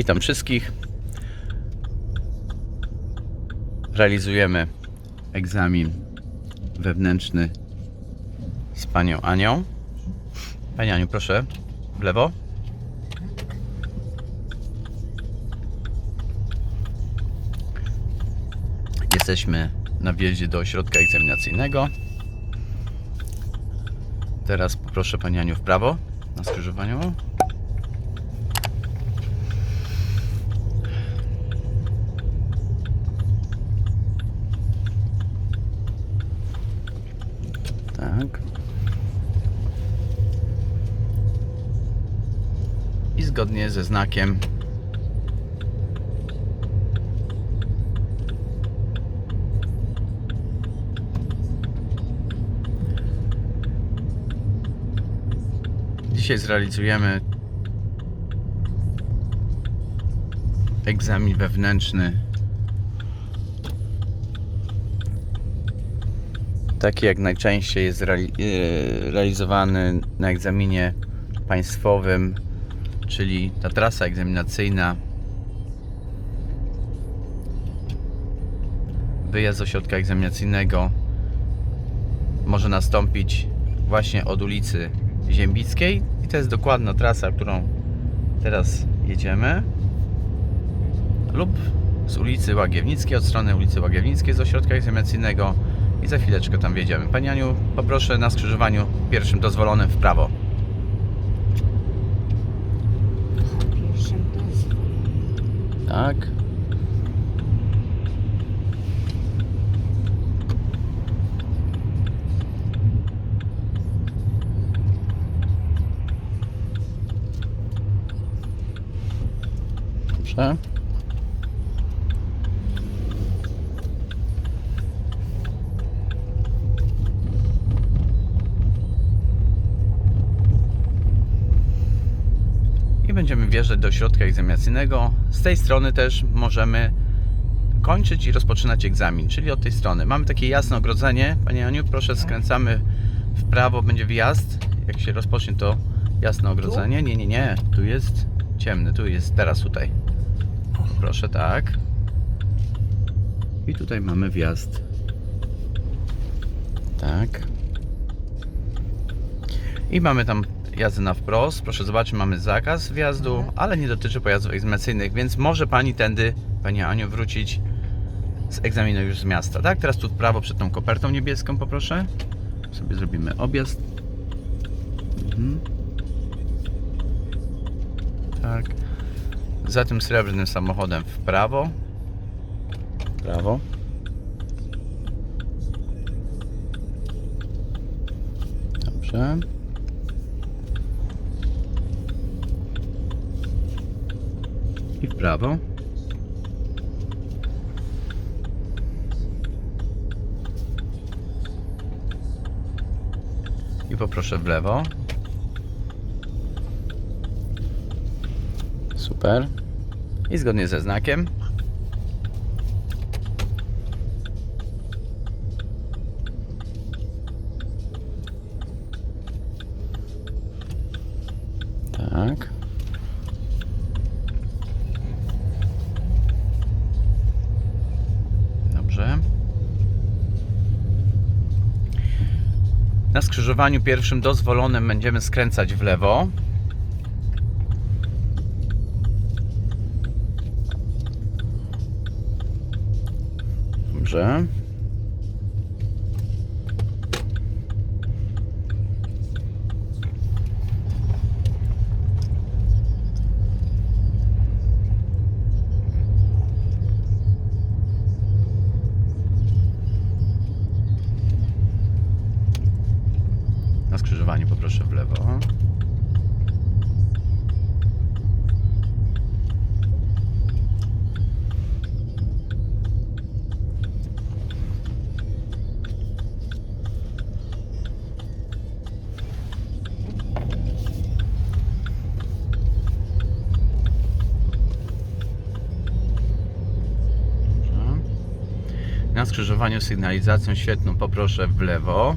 Witam wszystkich. Realizujemy egzamin wewnętrzny z panią Anią. Pani Aniu, proszę w lewo. Jesteśmy na wjeździe do ośrodka egzaminacyjnego. Teraz poproszę Pani Aniu w prawo na skrzyżowaniu. Tak. I zgodnie ze znakiem Dzisiaj zrealizujemy egzamin wewnętrzny. Taki jak najczęściej jest e, realizowany na egzaminie państwowym, czyli ta trasa egzaminacyjna. Wyjazd z ośrodka egzaminacyjnego może nastąpić właśnie od ulicy Ziembickiej i to jest dokładna trasa, którą teraz jedziemy lub z ulicy Łagiewnickiej, od strony ulicy Łagiewnickiej z ośrodka egzaminacyjnego i za chwileczkę tam wjedziemy. Pani Aniu, poproszę na skrzyżowaniu pierwszym dozwolonym w prawo. Tak. Dobrze. Będziemy wjeżdżać do środka egzaminacyjnego. Z tej strony też możemy kończyć i rozpoczynać egzamin, czyli od tej strony. Mamy takie jasne ogrodzenie. Panie Aniu, proszę skręcamy w prawo, będzie wjazd. Jak się rozpocznie to jasne ogrodzenie. Nie, nie, nie. Tu jest ciemny, tu jest teraz tutaj. Proszę tak. I tutaj mamy wjazd. Tak. I mamy tam jazdę na wprost. Proszę zobaczyć, mamy zakaz wjazdu, ale nie dotyczy pojazdów egzaminacyjnych, więc może Pani tędy, Pani Aniu, wrócić z egzaminu już z miasta. Tak, teraz tu w prawo przed tą kopertą niebieską poproszę. Sobie zrobimy objazd. Mhm. Tak. Za tym srebrnym samochodem w prawo. W prawo. Dobrze. I w prawo. I poproszę w lewo. Super. I zgodnie ze znakiem. Tak. Dobrze. Na skrzyżowaniu pierwszym dozwolonym będziemy skręcać w lewo. Dobrze. Skrzyżowaniu poproszę w lewo. Na skrzyżowaniu sygnalizacją świetną poproszę w lewo.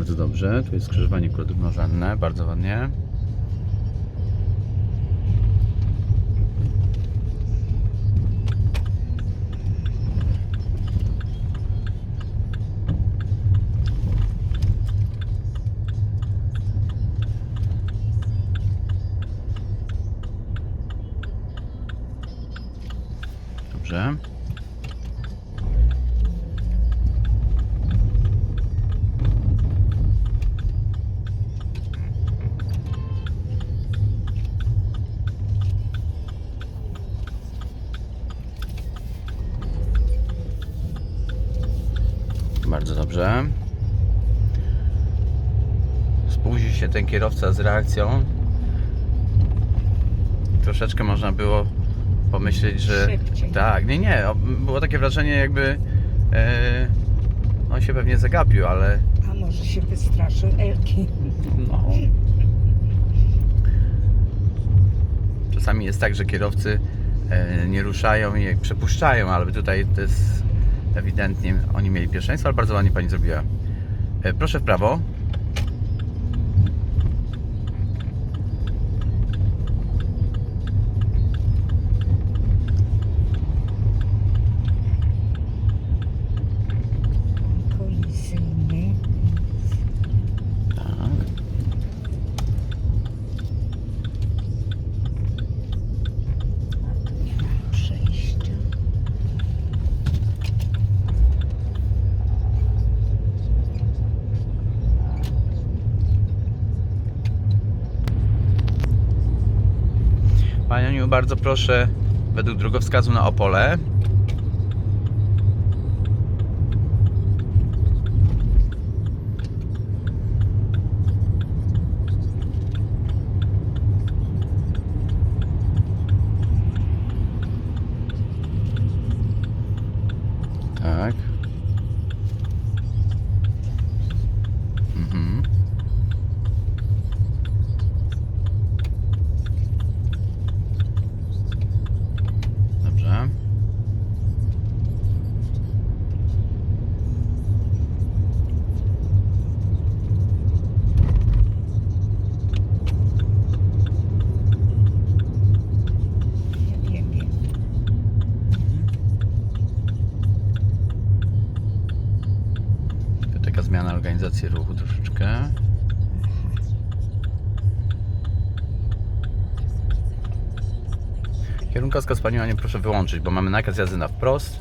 Bardzo dobrze. Tu jest skrzyżowanie krótkonożenne, bardzo ładnie. Dobrze. Bardzo dobrze. Spóźnił się ten kierowca z reakcją. Troszeczkę można było pomyśleć, że. Szybciej. Tak, nie, nie. Było takie wrażenie, jakby. E, on się pewnie zagapił, ale. A może się wystraszył Elki? No. Czasami jest tak, że kierowcy e, nie ruszają i przepuszczają, ale tutaj to jest ewidentnie oni mieli pierwszeństwo, ale bardzo ładnie pani zrobiła. E, Proszę w prawo. Kolizyjny. Tak. A tu nie ma przejścia. Pani Aniu, bardzo proszę według drogowskazu na Opole. Tak. Mhm. Dobrze. Ja wiem, wiem. Tu taka ruchu troszeczkę. Kierunkowskaz Panią Aniu proszę wyłączyć, bo mamy nakaz jazdy na wprost.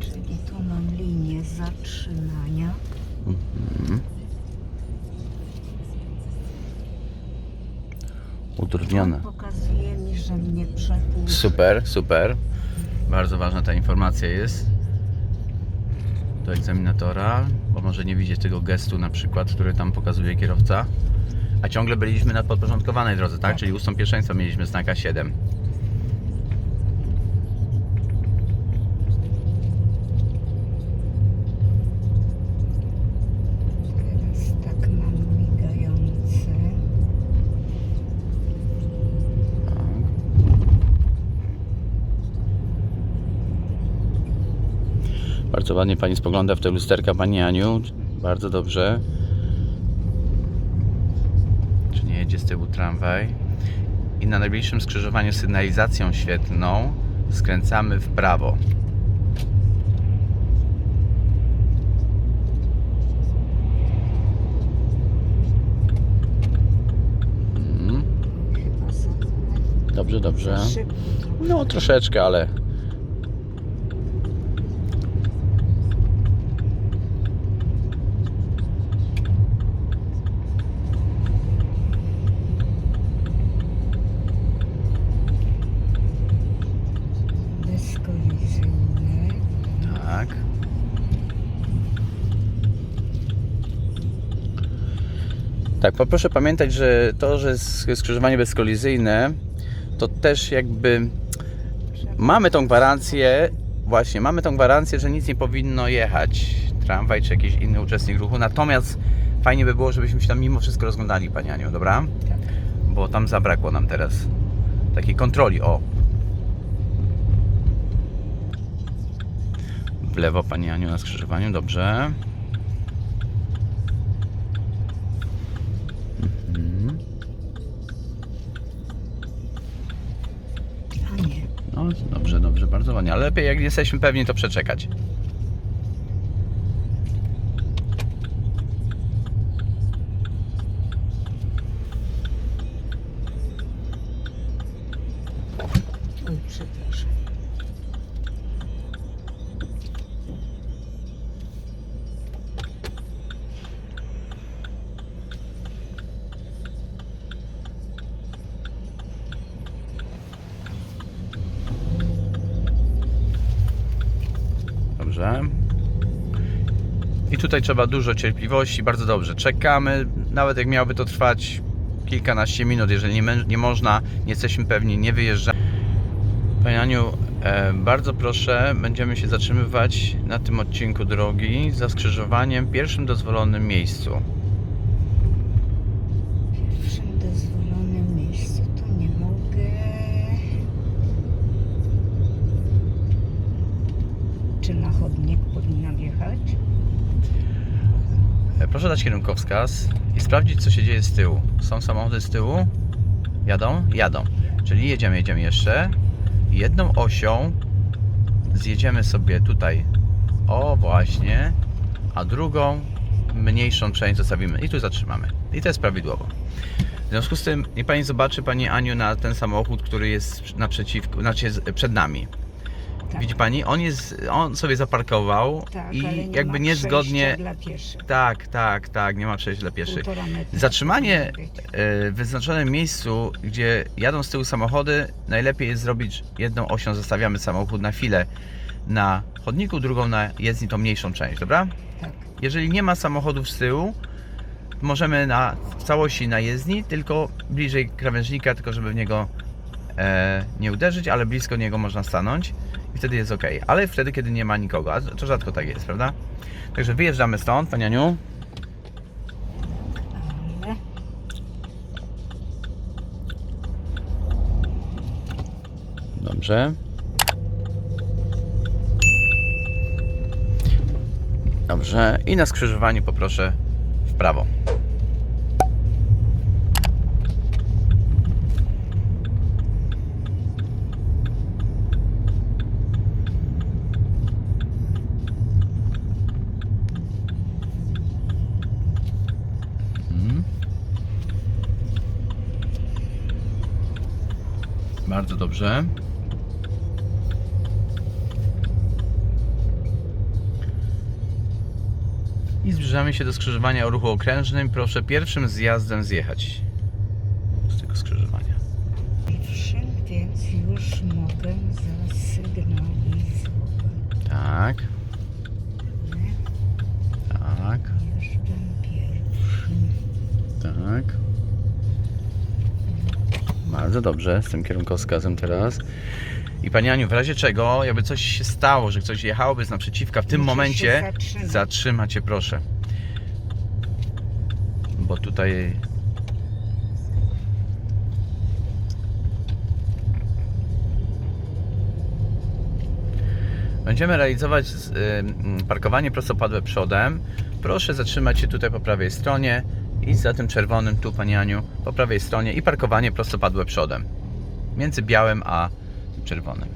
Czyli tu mam linię zatrzymania. Mhm. Utrudnione. On pokazuje mi, że mnie przepuszcza. Super, super. Bardzo ważna ta informacja jest do egzaminatora, bo może nie widzieć tego gestu na przykład, który tam pokazuje kierowca. A ciągle byliśmy na podporządkowanej drodze, tak? Tak. Czyli ustąp pierwszeństwa mieliśmy znaka 7. Bardzo ładnie Pani spogląda w te lusterka, Pani Aniu. Bardzo dobrze. Czy nie jedzie z tyłu tramwaj? I na najbliższym skrzyżowaniu sygnalizacją świetną skręcamy w prawo. Za, Dobrze, dobrze. No troszeczkę, ale Bezkolizyjne. tak. Tak, proszę pamiętać, że to, że skrzyżowanie bezkolizyjne, to też jakby mamy tą gwarancję, właśnie, mamy tą gwarancję, że nic nie powinno jechać, tramwaj czy jakiś inny uczestnik ruchu, natomiast fajnie by było, żebyśmy się tam mimo wszystko rozglądali, Pani Aniu, dobra? Bo tam zabrakło nam teraz takiej kontroli, o. W lewo, Pani Aniu, na skrzyżowaniu, dobrze. Dobrze, dobrze, bardzo ładnie. Ale lepiej jak nie jesteśmy pewni, to przeczekać. Dobrze. I tutaj trzeba dużo cierpliwości, bardzo dobrze. Czekamy, nawet jak miałoby to trwać kilkanaście minut, jeżeli nie, nie można, nie jesteśmy pewni, nie wyjeżdżamy. Panie Aniu, e, bardzo proszę, będziemy się zatrzymywać na tym odcinku drogi za skrzyżowaniem w pierwszym dozwolonym miejscu. Czy na chodnik powinna wjechać? E, Proszę dać kierunkowskaz i sprawdzić, co się dzieje z tyłu. Są samochody z tyłu? Jadą? Jadą. Czyli jedziemy, jedziemy jeszcze. Jedną osią zjedziemy sobie tutaj, o właśnie, a drugą, mniejszą część zostawimy i tu zatrzymamy. I to jest prawidłowo. W związku z tym, niech Pani zobaczy, Pani Aniu, na ten samochód, który jest naprzeciwko, znaczy jest przed nami. Tak, Widzi Pani, on, jest, on sobie zaparkował tak i nie jakby ma niezgodnie... przejścia dla pieszych. Tak, tak, tak, nie ma przejść dla pieszych. Zatrzymanie e, w wyznaczonym miejscu, gdzie jadą z tyłu samochody, najlepiej jest zrobić jedną osią, zostawiamy samochód na chwilę na chodniku, drugą na jezdni, tą mniejszą część, dobra? Tak. Jeżeli nie ma samochodów z tyłu, możemy na w całości na jezdni, tylko bliżej krawężnika, tylko żeby w niego nie uderzyć, ale blisko niego można stanąć i wtedy jest ok. Ale wtedy, kiedy nie ma nikogo, a to rzadko tak jest, prawda? Także wyjeżdżamy stąd, Pani Aniu. Ale Dobrze. Dobrze. I na skrzyżowaniu poproszę w prawo. Mhm. Bardzo dobrze. I zbliżamy się do skrzyżowania o ruchu okrężnym. Proszę pierwszym zjazdem zjechać z tego skrzyżowania. pierwszy, więc już mogę zasygnalizować. Tak, tak, pierwszym. tak. Bardzo dobrze, z tym kierunkowskazem teraz. I Pani Aniu, w razie czego, jakby coś się stało, że ktoś jechałoby z naprzeciwka, w tym momencie zatrzymać. zatrzymacie proszę. Bo tutaj Będziemy realizować z- ym, parkowanie prostopadłe przodem. Proszę zatrzymać się tutaj po prawej stronie i za tym czerwonym tu, Pani Aniu, po prawej stronie i parkowanie prostopadłe przodem. Między białym a czerwonym.